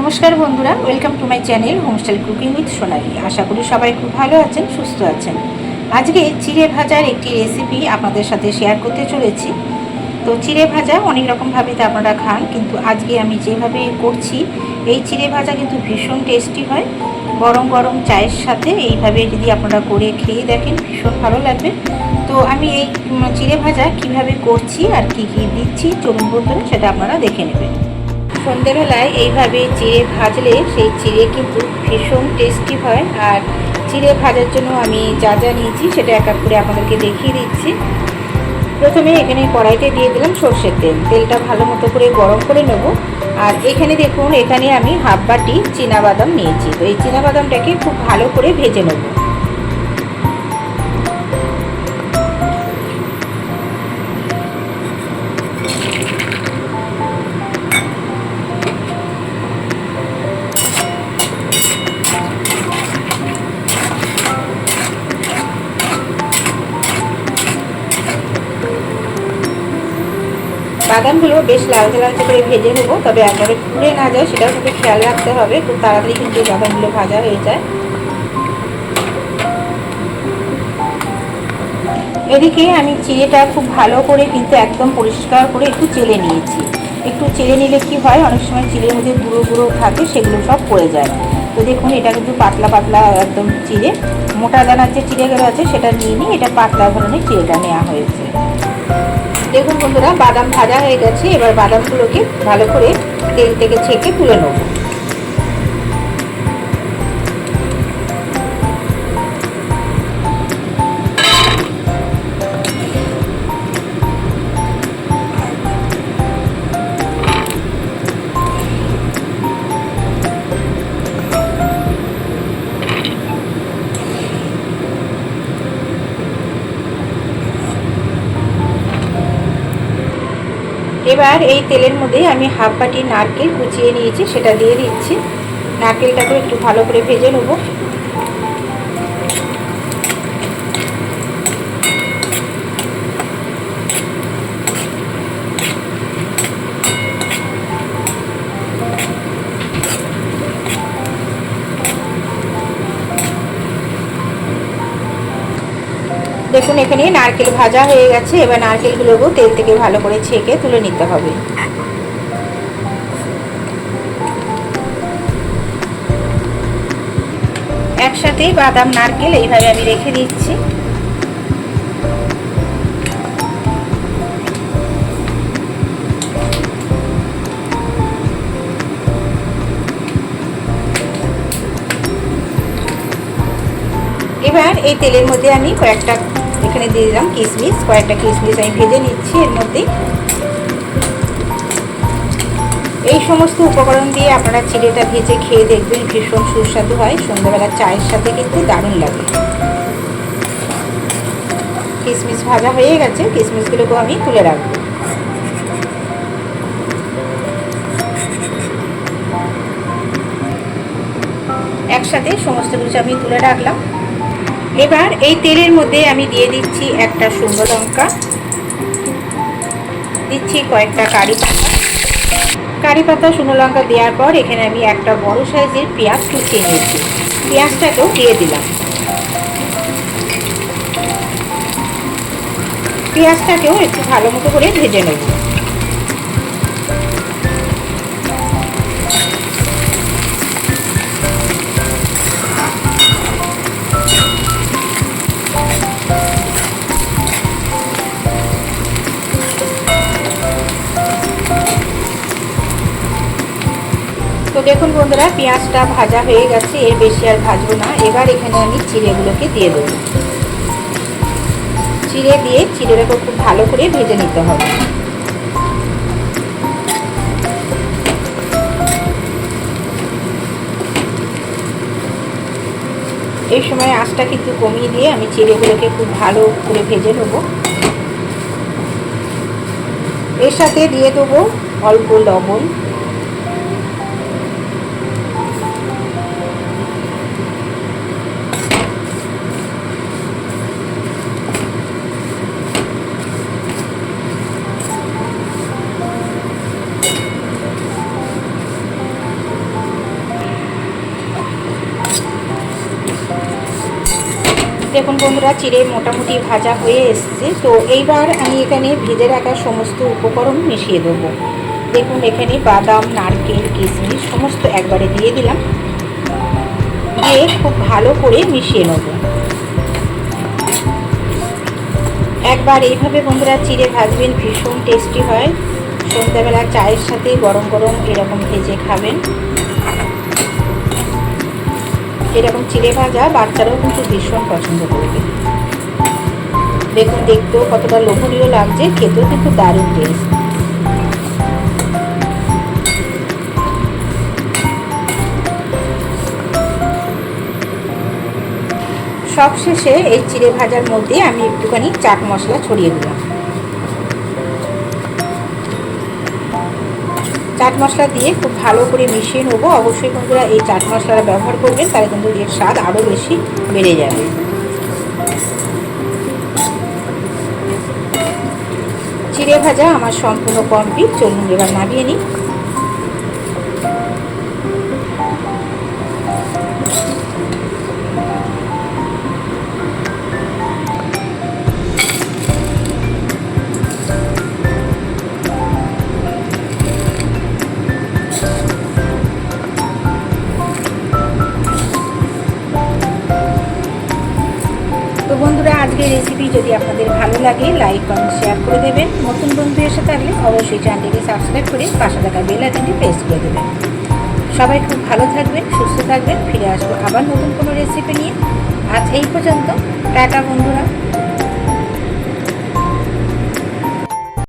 নমস্কার বন্ধুরা welcome to my channel homestyle cooking with Sonali আশা করি সবাই খুব ভালো আছেন, সুস্থ আছেন। আজকে চিড়ে ভাজার একটি রেসিপি আপনাদের সাথে শেয়ার করতে চলেছি। তো চিড়ে ভাজা অনেক রকমভাবে তো আপনারা খান, কিন্তু আজকে আমি যেভাবে করছি, এই চিড়ে ভাজা কিন্তু ভীষণ টেস্টি হয়। গরম গরম চায়ের সাথে এইভাবে যদি আপনারা করে খেয়ে দেখেন, ভীষণ ভালো লাগবে। তো আমি এই চিড়ে ভাজা কীভাবে করছি আর কি কি দিচ্ছি, চলুন বন্ধুরা, সেটা আপনারা দেখে নেবেন। সন্ধেবেলায় এইভাবে চিড়ে ভাজলে সেই চিড়ে কিন্তু ভীষণ টেস্টি হয়। আর চিড়ে ভাজার জন্য আমি যা যা নিয়েছি সেটা এক এক করে আপনাদেরকে দেখিয়ে দিচ্ছি। প্রথমে এখানে কড়াইতে দিয়ে দিলাম সর্ষের তেল। তেলটা ভালো মতো করে গরম করে নেব। আর এখানে দেখুন, এখানে আমি হাফ বাটি বাদাম নিয়েছি। তো এই বাদামটাকে খুব ভালো করে ভেজে নেব। বাদামগুলো বেশ লালচে লালচে করে ভেজে নেব, তবে একবারে পুড়ে না যায়, সেটাও কিন্তু খেয়াল রাখতে হবে, খুব তাড়াতাড়ি কিন্তু বাদামগুলো ভাজা হয়ে যায়। এদিকে আমি চিড়েটা খুব ভালো করে কিন্তু একদম পরিষ্কার করে একটু চেলে নিয়েছি। একটু চেলে নিলে কি হয়, অনেক সময় চিড়ের মধ্যে গুঁড়ো গুঁড়ো থাকে, সেগুলো সব পড়ে যায়। তো দেখুন, এটা কিন্তু পাতলা পাতলা একদম চিড়ে, মোটা দানার যে চিড়েগুলো আছে, সেটা নিয়ে নিই এটা পাতলা ধরনের চিড়েটা নেওয়া হয়েছে। দেখুন বন্ধুরা, বাদাম ভাজা হয়ে গেছে, এবার বাদামগুলোকে ভালো করে তেল থেকে ছেঁকে তুলে নেব। এবার এই তেলের মধ্যে আমি হাফ বাটি নারকেল কুচিয়ে নিয়েছি, সেটা দিয়ে দিচ্ছি। নারকেলটাকে একটু ভালো করে ভেজে নেব। দেখুন এখানে নারকেল ভাজা হয়ে গেছে। এবার নারকেলগুলোকেও তেল থেকে ভালো করে ছেঁকে তুলে নিতে হবে। একসাথে বাদাম, নারকেল এইভাবে আমি রেখে দিচ্ছি। এবার এই তেলের মধ্যে আমি কয়েকটা এখানে দিয়ে দিলাম কিশমিশ কয়েকটা কিশমিশ আমি ভেজে নিচ্ছি এর মধ্যে। এই সমস্ত উপকরণ দিয়ে আপনারা চিড়েটা ভেজে খেয়ে দেখবেন ভীষণ সুস্বাদু হয়, সন্ধ্যাবেলা চায়ের সাথে কিন্তু দারুণ লাগে। কিশমিশ ভাজা হয়ে গেছে কিশমিশগুলোকেও আমি তুলে রাখব। একসাথে সমস্ত কিছু আমি তুলে রাখলাম। এবার এই তেলের মধ্যে আমি দিয়ে দিচ্ছি একটা শুকনো লঙ্কা। দিচ্ছি কয়েকটা কারি পাতা। কারি পাতা, শুকনো লঙ্কা দেওয়ার পর এখানে আমি একটা বড় সাইজের পেঁয়াজ কুচিয়ে নিয়েছি পেঁয়াজটাকেও দিয়ে দিলাম। পেঁয়াজটাকেও একটু ভালো মতো করে ভেজে নেব। দেখুন বন্ধুরা, পেঁয়াজটা ভাজা হয়ে গেছে, এর বেশি আর ভাজবো না। এবার এখানে আমি চিড়েগুলোকে দিয়ে দেবো। চিড়ে দিয়ে চিড়েটাকে খুব ভালো করে ভেজে নিতে হবে। এই সময় আঁচটা কিন্তু কমিয়ে দিয়ে আমি চিড়েগুলোকে খুব ভালো করে ভেজে নেব। এর সাথে দিয়ে দেবো অল্প লবণ। দেখুন বন্ধুরা, চিড়ে মোটামুটি ভাজা হয়ে এসছে। তো এইবার আমি এখানে ভেজে রাখা সমস্ত উপকরণ মিশিয়ে দেবো। দেখুন, এখানে বাদাম, নারকেল, কিশমিশ সমস্ত একবারে দিয়ে দিলাম। দিয়ে খুব ভালো করে মিশিয়ে নেব। একবার এইভাবে বন্ধুরা চিড়ে ভাজবেন, ভীষণ টেস্টি হয়। সন্ধ্যাবেলা চায়ের সাথে গরম গরম এরকম ভেজে খাবেন। এরকম চিড়ে ভাজা বাচ্চারাও কিন্তু ভীষণ পছন্দ করবে। দেখুন, দেখতেও কতটা লোভনীয় লাগছে, খেতেও কিন্তু দারুণ টেস্ট সবশেষে এই চিড়ে ভাজার মধ্যে আমি একটুখানি চাট মশলা ছড়িয়ে দিলাম। চাট মশলা দিয়ে খুব ভালো করে মিশিয়ে নেব। অবশ্যই বন্ধুরা এই চাট মশলাটা ব্যবহার করবেন, তাহলে কিন্তু এর স্বাদ আরও বেশি বেড়ে যাবে। চিড়ে ভাজা আমার সম্পূর্ণ কমপ্লিট চলুন এবার নামিয়ে নিই। রেসিপি যদি আপনাদের ভালো লাগে লাইক কমেন্ট শেয়ার করে দেবেন। নতুন বন্ধু এসে থাকলে অবশ্যই চ্যানেলটিকে সাবস্ক্রাইব করে পাশে থাকা বেল আইকনটি প্রেস করে দেবেন। সবাই খুব ভালো থাকবেন, সুস্থ থাকবেন। ফিরে আসব আবার নতুন কোনো রেসিপি নিয়ে। আজ এই পর্যন্ত। টাটা বন্ধুরা।